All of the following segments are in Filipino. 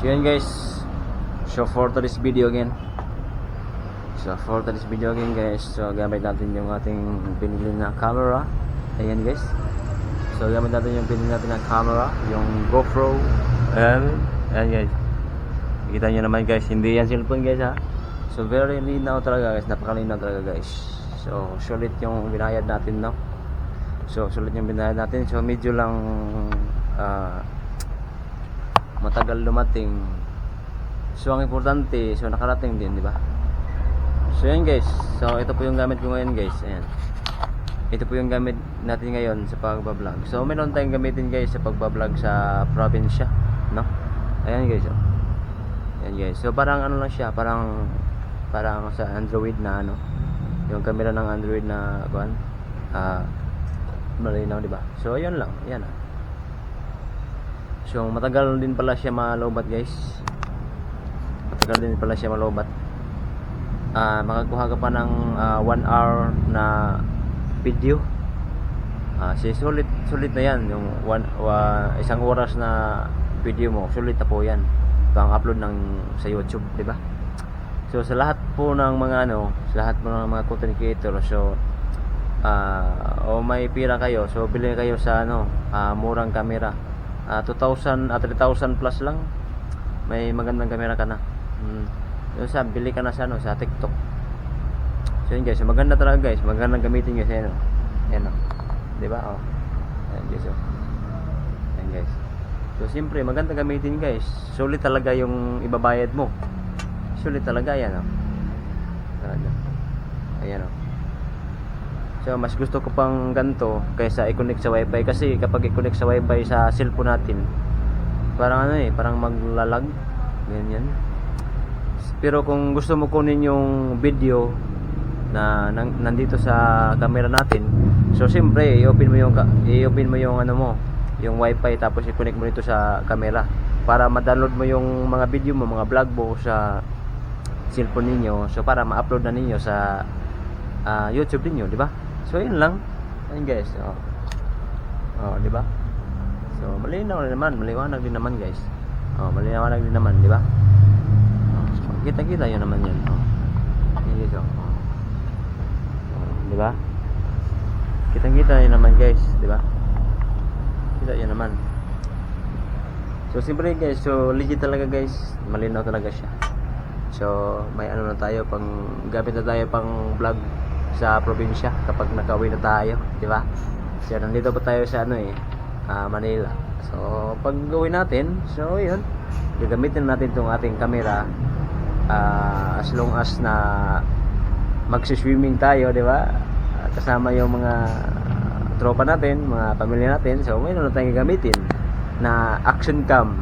So yun guys. So for today's video again. So for today's video again guys. So gamit natin yung ating binili na camera. Ayan guys. So gamit natin yung binili natin na camera. Yung GoPro. Ayan. Ayan guys. Kita nyo naman guys. Hindi yan cellphone guys ha. So very linaw talaga guys. Napakalinaw talaga guys. So sulit yung binayad natin no. So sulit yung binayad natin. So medyo lang ah, matagal dumating. So ang importante, so nakarating din, di ba? So yan guys. So ito po yung gamit ko ngayon guys. Ayan. Ito po yung gamit natin ngayon sa pagbablog. So meron tayong gamitin guys sa pagbablog sa probinsya, no? Ayan guys. Oh. Ayan guys. So parang ano lang siya, parang parang sa Android na ano. Yung camera ng Android na kuan. Ah malinaw, di ba? So ayun lang, ayan ah. So matagal din pala siya malobat guys. Matagal din pala siya malobat. Ah, makakuha ka pa ng 1 hour na video. Ah, si sulit sulit na 'yan yung one, wa, isang oras na video mo. Sulit na po 'yan. Pang upload ng sa YouTube, di ba? So sa lahat po ng mga ano, sa lahat po ng mga content creator, so ah o may pira kayo, so bili kayo sa ano, ah, murang camera. Ah, 2,000 at 3,000 plus lang. May magandang camera ka na. Mm. Yung sa bili ka na sa ano, sa TikTok. So yun guys, maganda talaga guys, magandang gamitin guys yan. oh. Yan oh. 'Di ba? Oh. Ayan guys. Oh. Ayan guys. So siyempre, maganda gamitin guys. Sulit talaga yung ibabayad mo. Sulit talaga yan oh. Talaga. So mas gusto ko pang ganito kaysa i-connect sa wifi kasi kapag i-connect sa wifi sa cellphone natin parang ano eh, parang maglalag ganyan. Pero kung gusto mo kunin yung video na nan- nandito sa camera natin, so siyempre i-open mo yung i-open mo yung ano mo, yung wifi tapos i-connect mo dito sa camera para ma-download mo yung mga video mo, mga vlog mo sa cellphone ninyo. So para ma-upload na ninyo sa ah, YouTube ninyo, di ba? So yun lang. Ayun guys. Oh. Oh, di ba? So malinaw na naman, maliwanag din naman guys. Oh, maliwanag din naman, di ba? Oh, kita-kita yun naman yun. Oh. Yan guys, oh. Oh, di ba? Kitang-kita yun naman guys, di ba? Kita yun naman. So simple guys, so legit talaga guys, malinaw talaga siya. So may ano na tayo pang gamit na tayo pang vlog sa probinsya kapag nakauwi na tayo, di ba? So nandito pa tayo sa ano eh, ah, Manila. So pag uwi natin, so yun, gagamitin natin tong ating camera ah, as long as na magsiswimming tayo, di ba? Kasama yung mga tropa natin, mga pamilya natin. So, mayroon na tayong gamitin na action cam,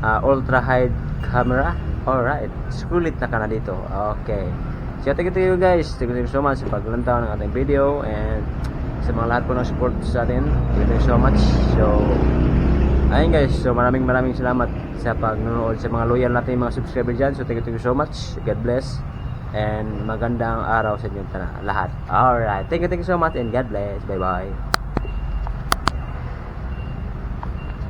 ah, ultra high camera. Alright, sulit na ka na dito. Okay. So, thank you guys. Thank you so much sa paglantaw ng ating video and sa mga lahat po ng support sa atin. Thank you so much. So, ayun guys. So, maraming maraming salamat sa pagnonood sa mga loyal natin mga subscriber dyan. So, thank you, thank you so much. God bless. And magandang araw sa inyo lahat. Alright. Thank you, thank you so much and God bless. Bye-bye.